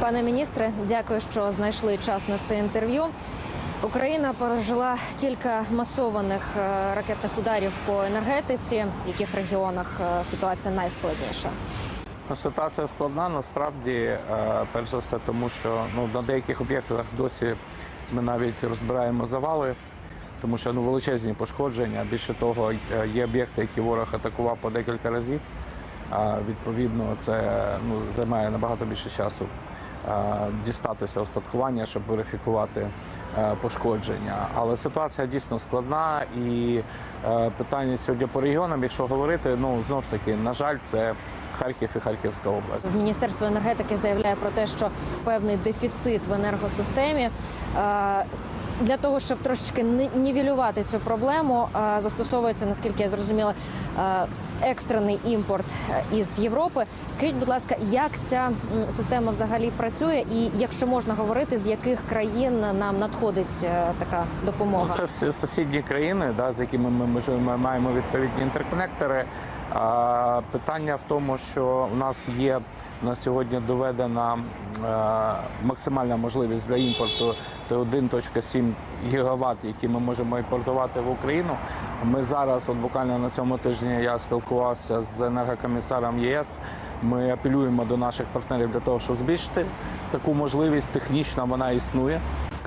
Пане міністре, дякую, що знайшли час на це інтерв'ю. Україна пережила кілька масованих е, ракетних ударів по енергетиці. В яких регіонах е, ситуація найскладніша? Ну, Ситуація складна насправді, е, перш за все, тому що ну на деяких об'єктах досі ми навіть розбираємо завали, тому що ну величезні пошкодження. Більше того, є об'єкти, які ворог атакував по декілька разів. А відповідно, це ну займає набагато більше часу дістатися остаткування, щоб верифікувати е, пошкодження. Але ситуація дійсно складна і е, питання сьогодні по регіонам, якщо говорити, ну знову ж таки, на жаль, це Харків і Харківська область. Міністерство енергетики заявляє про те, що певний дефіцит в енергосистемі. Для того щоб трошечки нівелювати цю проблему, е, застосовується, наскільки я зрозуміла, е, екстрений імпорт е, із Європи. Скажіть, будь ласка, як ця система взагалі працює, і якщо можна говорити, з яких країн нам надходить така допомога? Ну, Це всі сусідні країни, да, з якими ми межуємо, маємо відповідні інтерконектори. Питання в тому, що у нас є на сьогодні доведена максимальна можливість для імпорту 1.7 гігават, які ми можемо імпортувати в Україну. Ми зараз, от буквально на цьому тижні, я спілкувався з енергокомісаром ЄС. Ми апелюємо до наших партнерів для того, щоб збільшити таку можливість. Технічно вона існує.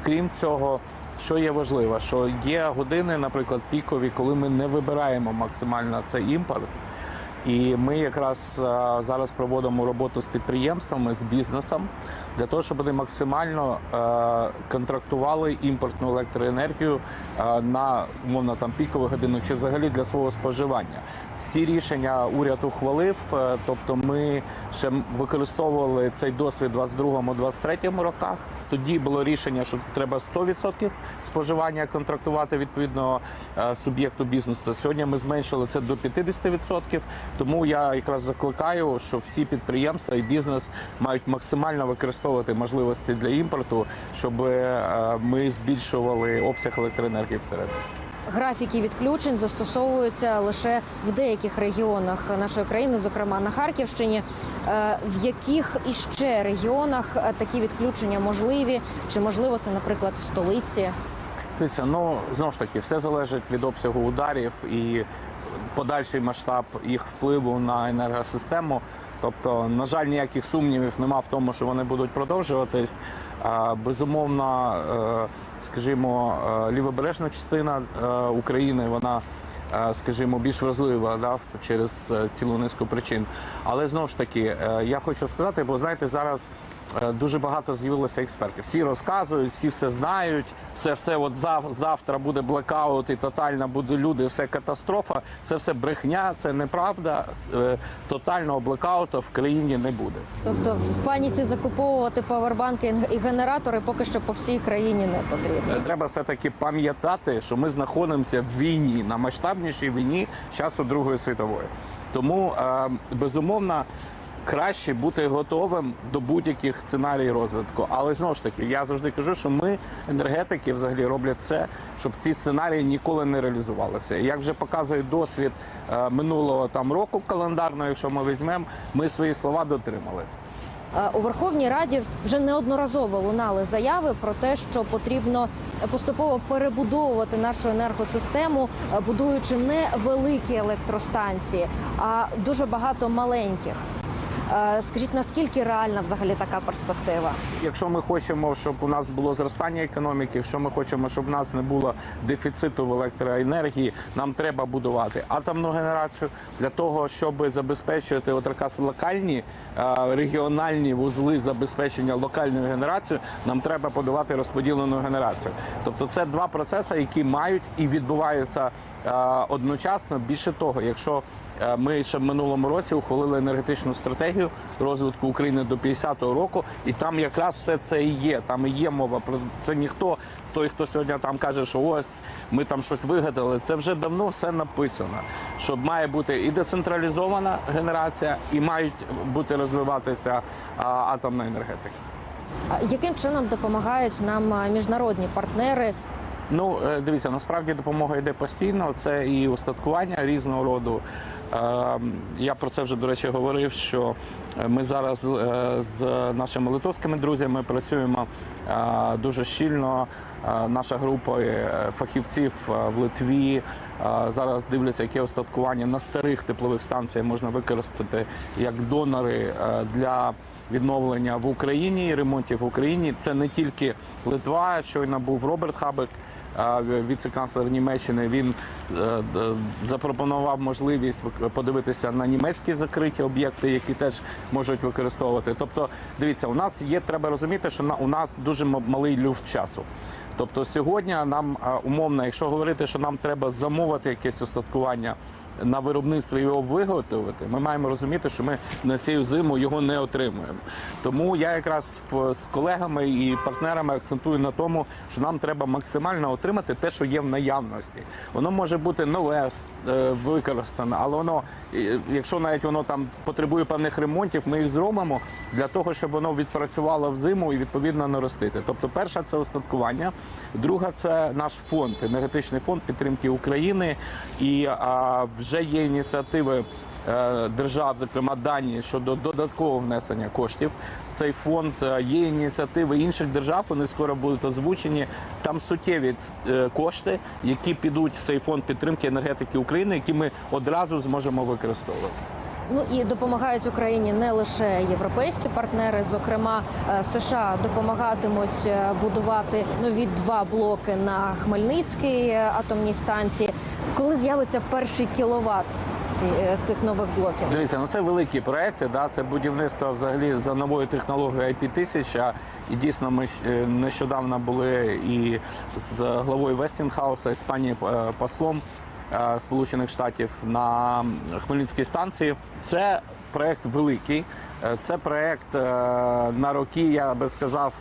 Крім цього, що є важливо, що є години, наприклад, пікові, коли ми не вибираємо максимально цей імпорт. І ми якраз зараз проводимо роботу з підприємствами, з бізнесом для того, щоб вони максимально е, контрактували імпортну електроенергію е, на умовно там пікову годину чи взагалі для свого споживання. Всі рішення уряд ухвалив, е, тобто ми ще використовували цей досвід у 22-23 роках. Тоді було рішення, що треба 100% споживання контрактувати відповідно суб'єкту бізнесу. Сьогодні ми зменшили це до 50%. Тому я якраз закликаю, що всі підприємства і бізнес мають максимально використовувати можливості для імпорту, щоб е, ми збільшували обсяг електроенергії всередині. Графіки відключень застосовуються лише в деяких регіонах нашої країни, зокрема на Харківщині. Е, В яких іще регіонах е, такі відключення можливі? Чи можливо це, наприклад, в столиці? Дивіться, ну знову ж таки, все залежить від обсягу ударів і подальший масштаб їх впливу на енергосистему. Тобто, на жаль, ніяких сумнівів нема в тому, що вони будуть продовжуватись. Безумовно, е, скажімо, е, лівобережна частина е, України, вона. Скажімо, більш вразлива да, через цілу низку причин. Але знову ж таки, я хочу сказати, бо знаєте, зараз Дуже багато з'явилося експертів. Всі розказують, всі все знають. Все, все, от зав, завтра буде блекаут і тотальна буде люди. Все катастрофа. Це все брехня, це неправда. Е, Тотального блекауту в країні не буде. Тобто в паніці закуповувати павербанки і генератори поки що по всій країні не потрібно. Е, Треба все таки пам'ятати, що ми знаходимося в війні на масштабнішій війні часу Другої світової. Тому е, безумовно. Краще бути готовим до будь-яких сценаріїв розвитку. Але знову ж таки, я завжди кажу, що ми, енергетики, взагалі роблять все, щоб ці сценарії ніколи не реалізувалися. Як вже показує досвід е, минулого там року календарного, якщо ми візьмемо, ми свої слова дотрималися. Е, У Верховній Раді вже неодноразово лунали заяви про те, що потрібно поступово перебудовувати нашу енергосистему, е, будуючи не великі електростанції, а дуже багато маленьких. Е, Скажіть, наскільки реальна взагалі така перспектива? Якщо ми хочемо, щоб у нас було зростання економіки, якщо ми хочемо, щоб у нас не було дефіциту в електроенергії, нам треба будувати атомну генерацію для того, щоб забезпечувати от якраз локальні е, регіональні вузли забезпечення локальною генерацією, нам треба подавати розподілену генерацію. Тобто це два процеси, які мають і відбуваються е, одночасно. Більше того, якщо Ми ще в минулому році ухвалили енергетичну стратегію розвитку України до 50-го року, і там якраз все це і є. Там і є мова про це. Ніхто той, хто сьогодні там каже, що ось ми там щось вигадали. Це вже давно все написано. Що має бути і децентралізована генерація, і мають бути розвиватися атомна енергетика. Яким чином допомагають нам міжнародні партнери? Ну, е, дивіться, насправді допомога йде постійно. Це і устаткування різного роду. Е, Я про це вже до речі говорив. Що е, ми зараз е, з нашими литовськими друзями працюємо е, дуже щільно. Наша група фахівців в Литві зараз дивляться, яке остаткування на старих теплових станціях можна використати як донори для відновлення в Україні ремонтів в Україні. Це не тільки Литва. Щойно був Роберт Хабек, віце-канцлер Німеччини, він е, запропонував можливість подивитися на німецькі закриті об'єкти, які теж можуть використовувати. Тобто, дивіться, у нас є, треба розуміти, що у нас дуже малий люфт часу. Тобто сьогодні нам умовно, якщо говорити, що нам треба замовити якесь устаткування на виробництво його виготовити, ми маємо розуміти, що ми на цю зиму його не отримуємо. Тому я якраз в- з колегами і партнерами акцентую на тому, що нам треба максимально отримати те, що є в наявності. Воно може бути нове е, використане, але воно, е, якщо навіть воно там потребує певних ремонтів, ми їх зробимо для того, щоб воно відпрацювало в зиму і відповідно наростити. Тобто, перша це остаткування, друга це наш фонд, енергетичний фонд підтримки України. І а, вже є ініціативи е, держав, зокрема Данії, щодо додаткового внесення коштів в цей фонд. Е, Є ініціативи інших держав, вони скоро будуть озвучені. Там суттєві е, кошти, які підуть в цей фонд підтримки енергетики України, які ми одразу зможемо використовувати. Ну і допомагають Україні не лише європейські партнери, зокрема е, США допомагатимуть е, будувати нові два блоки на Хмельницькій е, атомній станції. Коли з'явиться перший кіловат з ці- з цих нових блоків? Дивіться, ну це великі проекти. Да, це будівництво взагалі за новою технологією IP1000. І дійсно, ми нещодавно були і з главою Вестінгхауса, Іспанії е, послом Сполучених Штатів на Хмельницькій станції. Це проект великий. Е, Це проект е, на роки, я би сказав,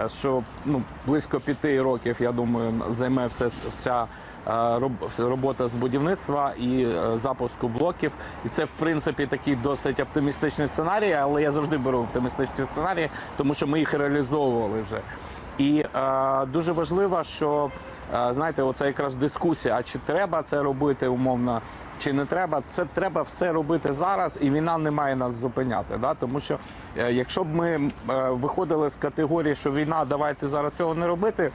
е, що ну близько п'яти років, я думаю, займе все вся е, робота з будівництва і е, запуску блоків. І це, в принципі, такий досить оптимістичний сценарій, але я завжди беру оптимістичні сценарії, тому що ми їх реалізовували вже. І е, дуже важливо, що е, знаєте, оце якраз дискусія: а чи треба це робити умовно, чи не треба? Це треба все робити зараз, і війна не має нас зупиняти. Да? Тому що е, якщо б ми е, виходили з категорії, що війна, давайте зараз цього не робити,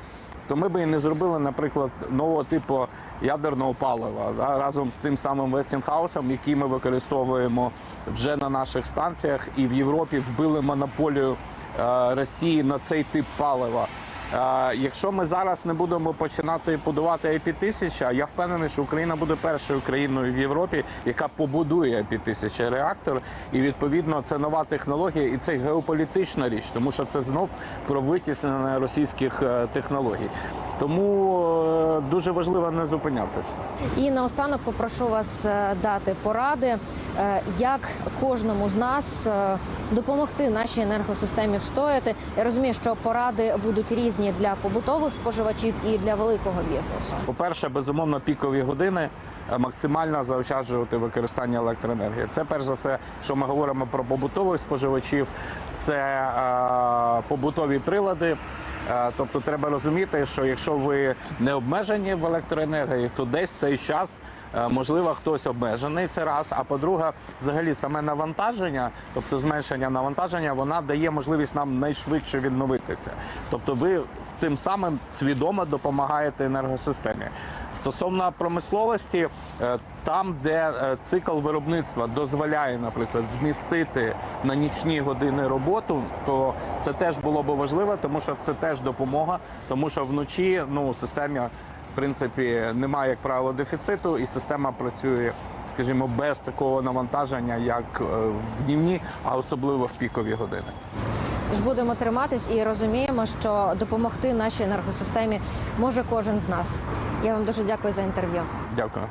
то ми б і не зробили, наприклад, нового типу ядерного палива да, разом з тим самим Вестінхаусом, який ми використовуємо вже на наших станціях, і в Європі вбили монополію е, Росії на цей тип палива. Е, Якщо ми зараз не будемо починати будувати IP-1000, я впевнений, що Україна буде першою країною в Європі, яка побудує IP-1000 реактор. І відповідно це нова технологія, і це геополітична річ, тому що це знов про витіснення російських е, технологій. Тому е, дуже важливо не зупинятися. І наостанок попрошу вас е, дати поради, е, як кожному з нас допомогти нашій енергосистемі встояти. Я розумію, що поради будуть різні для побутових споживачів і для великого бізнесу. По-перше, безумовно, пікові години максимально заощаджувати використання електроенергії. Це перш за все, що ми говоримо про побутових споживачів, це е, побутові прилади. Е, Тобто треба розуміти, що якщо ви не обмежені в електроенергії, то десь цей час е, можливо хтось обмежений. Це раз. А по-друге, взагалі саме навантаження, тобто зменшення навантаження, вона дає можливість нам найшвидше відновитися. Тобто, ви тим самим свідомо допомагаєте енергосистемі. Стосовно промисловості, е, там, де е, цикл виробництва дозволяє, наприклад, змістити на нічні години роботу, то це теж було б важливо, тому що це теж допомога, тому що вночі ну системі. В принципі, немає, як правило, дефіциту, і система працює, скажімо, без такого навантаження, як е, в днівні, а особливо в пікові години. Тож будемо триматись і розуміємо, що допомогти нашій енергосистемі може кожен з нас. Я вам дуже дякую за інтерв'ю. Дякую.